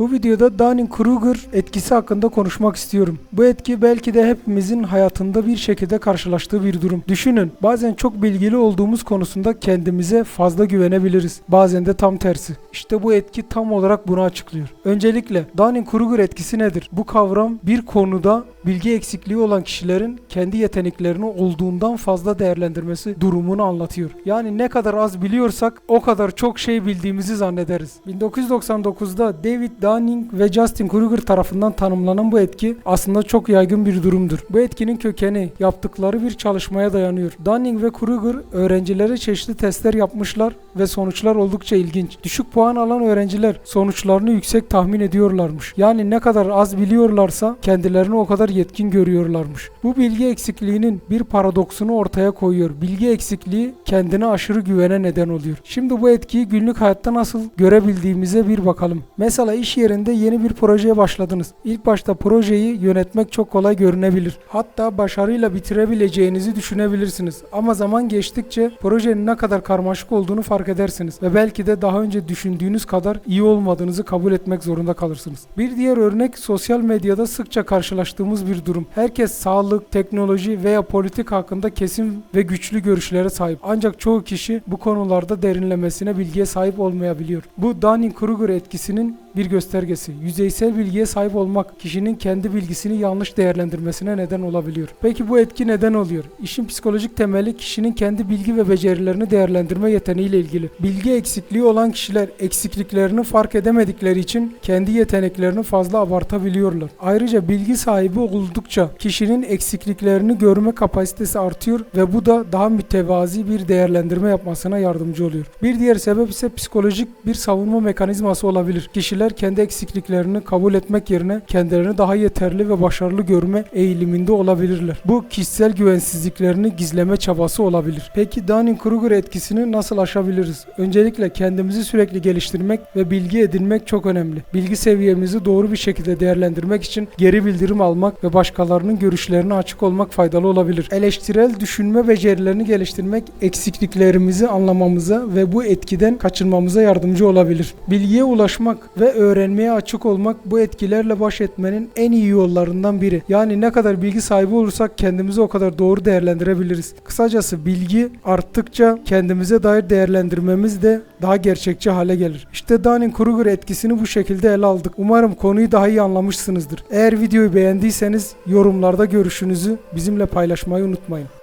Bu videoda Dunning-Kruger etkisi hakkında konuşmak istiyorum. Bu etki belki de hepimizin hayatında bir şekilde karşılaştığı bir durum. Düşünün, bazen çok bilgili olduğumuz konusunda kendimize fazla güvenebiliriz. Bazen de tam tersi. İşte bu etki tam olarak bunu açıklıyor. Öncelikle Dunning-Kruger etkisi nedir? Bu kavram bir konuda bilgi eksikliği olan kişilerin kendi yeteneklerini olduğundan fazla değerlendirmesi durumunu anlatıyor. Yani ne kadar az biliyorsak o kadar çok şey bildiğimizi zannederiz. 1999'da David Dunning ve Justin Kruger tarafından tanımlanan bu etki aslında çok yaygın bir durumdur. Bu etkinin kökeni yaptıkları bir çalışmaya dayanıyor. Dunning ve Kruger öğrencilere çeşitli testler yapmışlar ve sonuçlar oldukça ilginç. Düşük puan alan öğrenciler sonuçlarını yüksek tahmin ediyorlarmış. Yani ne kadar az biliyorlarsa kendilerini o kadar yetkin görüyorlarmış. Bu bilgi eksikliğinin bir paradoksunu ortaya koyuyor. Bilgi eksikliği kendine aşırı güvene neden oluyor. Şimdi bu etkiyi günlük hayatta nasıl görebildiğimize bir bakalım. Mesela iş yerinde yeni bir projeye başladınız. İlk başta projeyi yönetmek çok kolay görünebilir. Hatta başarıyla bitirebileceğinizi düşünebilirsiniz. Ama zaman geçtikçe projenin ne kadar karmaşık olduğunu fark edersiniz ve belki de daha önce düşündüğünüz kadar iyi olmadığınızı kabul etmek zorunda kalırsınız. Bir diğer örnek sosyal medyada sıkça karşılaştığımız bir durum. Herkes sağlık, teknoloji veya politik hakkında kesin ve güçlü görüşlere sahip. Ancak çoğu kişi bu konularda derinlemesine bilgiye sahip olmayabiliyor. Bu Dunning-Kruger etkisinin bir göstergesi. Yüzeysel bilgiye sahip olmak kişinin kendi bilgisini yanlış değerlendirmesine neden olabiliyor. Peki bu etki neden oluyor? İşin psikolojik temeli kişinin kendi bilgi ve becerilerini değerlendirme yeteneğiyle ilgili. Bilgi eksikliği olan kişiler eksikliklerini fark edemedikleri için kendi yeteneklerini fazla abartabiliyorlar. Ayrıca bilgi sahibi oldukça kişinin eksikliklerini görme kapasitesi artıyor ve bu da daha mütevazi bir değerlendirme yapmasına yardımcı oluyor. Bir diğer sebep ise psikolojik bir savunma mekanizması olabilir. Kişiler kendi eksikliklerini kabul etmek yerine kendilerini daha yeterli ve başarılı görme eğiliminde olabilirler. Bu kişisel güvensizliklerini gizleme çabası olabilir. Peki Dunning-Kruger etkisini nasıl aşabiliriz? Öncelikle kendimizi sürekli geliştirmek ve bilgi edinmek çok önemli. Bilgi seviyemizi doğru bir şekilde değerlendirmek için geri bildirim almak ve başkalarının görüşlerine açık olmak faydalı olabilir. Eleştirel düşünme becerilerini geliştirmek eksikliklerimizi anlamamıza ve bu etkiden kaçınmamıza yardımcı olabilir. Bilgiye ulaşmak öğrenmeye açık olmak bu etkilerle baş etmenin en iyi yollarından biri. Yani ne kadar bilgi sahibi olursak kendimizi o kadar doğru değerlendirebiliriz. Kısacası bilgi arttıkça kendimize dair değerlendirmemiz de daha gerçekçi hale gelir. İşte Dunning-Kruger etkisini bu şekilde ele aldık. Umarım konuyu daha iyi anlamışsınızdır. Eğer videoyu beğendiyseniz yorumlarda görüşünüzü bizimle paylaşmayı unutmayın.